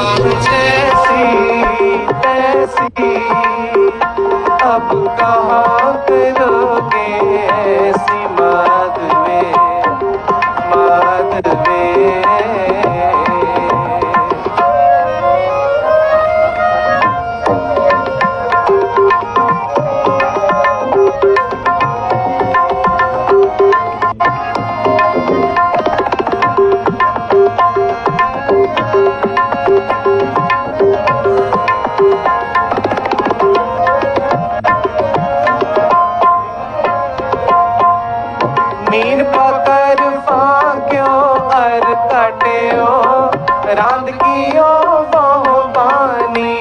जैसी तैसी अब कहाँ करोगे ਮੀਨ ਪਕਰ ਫਾਂ ਕਿਉ ਅਰ ਕਟਿਓ ਰਾਂਦ ਕੀਓ ਬਹੁ ਬਾਨੀ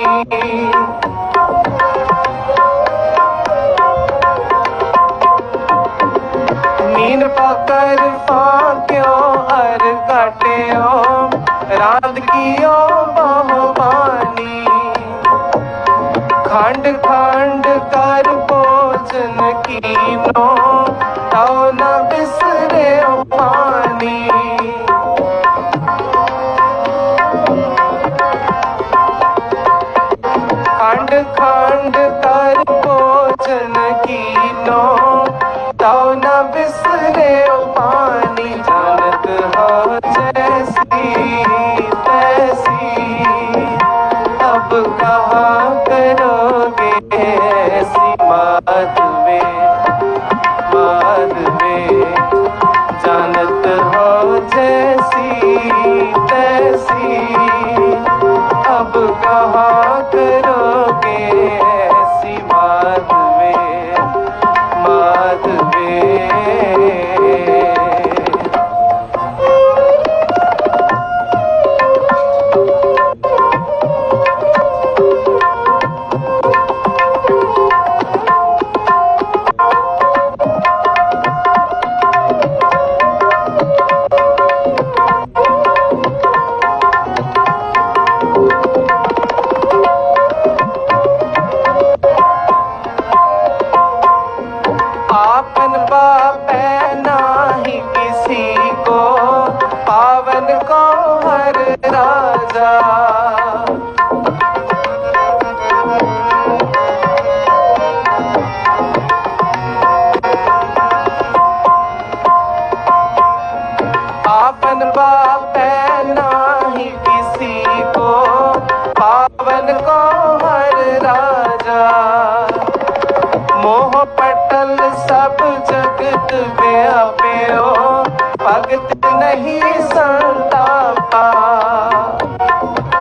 ਨੀਂਦ ਪਕਰ ਫਾਂ ਕਿਉ ਅਰ ਕਟਿਓ ਰਾਂਦ ਕੀਓ ਬਹੁ ਬਾਨੀ ਖੰਡ कीनो ताओ न बिसरे पानी खंड खंड कर भोजन कीनो ताओ न बिसरे पानी जानत हो जैसी तैसी अब कहाँ करोगे ऐसी माधवे माधवे जैसी तैसी अब कहाँ करोगे ऐसी माधवे माधवे आपन राजा